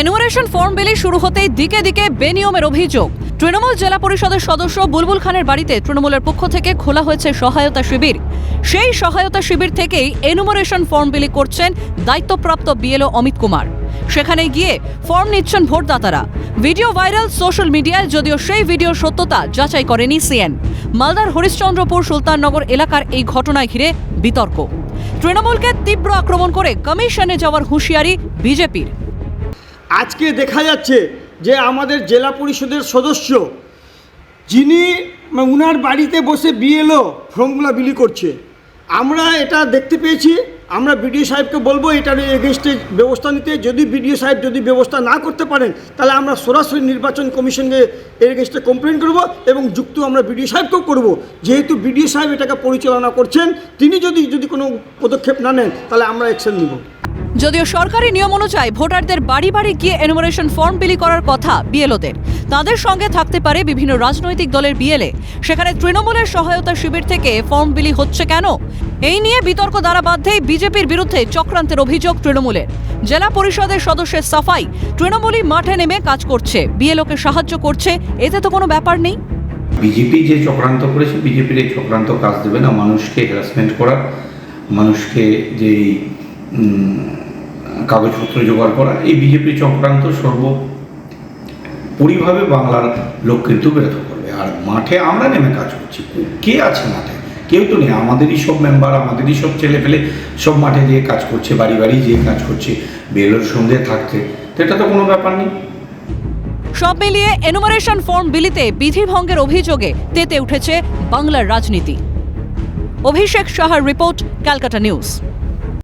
Enumeration form বিলি শুরু হতেই দিকে দিকে বেনিয়মের অভিযোগ। তৃণমূল জেলা পরিষদের সদস্য বুলবুল খানের বাড়িতে তৃণমূলের পক্ষ থেকে খোলা হয়েছে সহায়তা শিবির। সেই সহায়তা শিবির থেকেই এনুমারেশন ফর্ম বিলি করছেন দায়িত্বপ্রাপ্ত বিএলও অমিত কুমার। সেখানে গিয়ে ফর্ম নিচ্ছেন ভোটদাতারা। ভিডিও ভাইরাল সোশ্যাল মিডিয়ায় যদিও সেই ভিডিওর সত্যতা যাচাই করেনি সিএন। মালদার হরিশ্চন্দ্রপুর সুলতাননগর এলাকার এই ঘটনায় ঘিরে বিতর্ক। তৃণমূলকে তীব্র আক্রমণ করে কমিশনে যাওয়ার হুঁশিয়ারি বিজেপির। আজকে দেখা যাচ্ছে যে আমাদের জেলা পরিষদের সদস্য যিনি উনার বাড়িতে বসে বিএলও ফর্মগুলো বিলি করছে। আমরা এটা দেখতে পেয়েছি। আমরা বিডিও সাহেবকে বলব এটার এগেনস্টে ব্যবস্থা নিতে। যদি বিডিও সাহেব যদি ব্যবস্থা না করতে পারেন, তাহলে আমরা সরাসরি নির্বাচন কমিশনকে এর এগেনস্টে কমপ্লেন করব এবং যুক্ত আমরা বিডিও সাহেবকেও করব। যেহেতু বিডিও সাহেব এটাকে পরিচালনা করছেন, তিনি যদি যদি কোনো পদক্ষেপ না নেন, তাহলে আমরা অ্যাকশন নিব। যদিও সরকারি নিয়ম অনুযায়ী ভোটারদের বাড়ি বাড়ি গিয়ে এনুমারেশন ফর্ম বিলি করার কথা বিএলওদের। তাদের সঙ্গে থাকতে পারে বিভিন্ন রাজনৈতিক দলের বিএলএ। সেখানে তৃণমূলের সহায়তা শিবির থেকে ফর্ম বিলি হচ্ছে কেন? এই নিয়ে বিতর্ক দ্বারা বাধ্যেই বিজেপির বিরুদ্ধে চক্রান্তের অভিযোগ তৃণমূলের। জেলা পরিষদের সদস্যের সাফাই তৃণমূলই মাঠে নেমে কাজ করছে। বিএলওকে সাহায্য করছে এতে তো কোনো ব্যাপার নেই। বিজেপি যে চক্রান্ত করেছে বিজেপির এই চক্রান্ত কাজ দেবে না। মানুষকে হ্যারাসমেন্ট করা মানুষকে যে উম, কাগজপত্র জোগাড় করা, এই বিজেপির চক্রান্ত সর্ব পরিভাবে বাংলার লোক কিন্তু বেরোত করবে। আর মাঠে আমরা নেমে কাজ করছি। কে আছে মাঠে? কেউ তো নেই। আমাদেরই সব মেম্বার আমাদেরই সব ছেলে ফেলে সব মাঠে গিয়ে কাজ করছে, বাড়ি বাড়ি গিয়ে কাজ করছে বেলোর সঙ্গে থাকতে তো এটা তো কোনো ব্যাপার নেই। সব মিলিয়ে এনুমারেশন ফর্ম বিলিতে বিধিভঙ্গের অভিযোগে তেতে উঠেছে বাংলার রাজনীতি। অভিষেক সাহার রিপোর্ট, ক্যালকাটা নিউজ।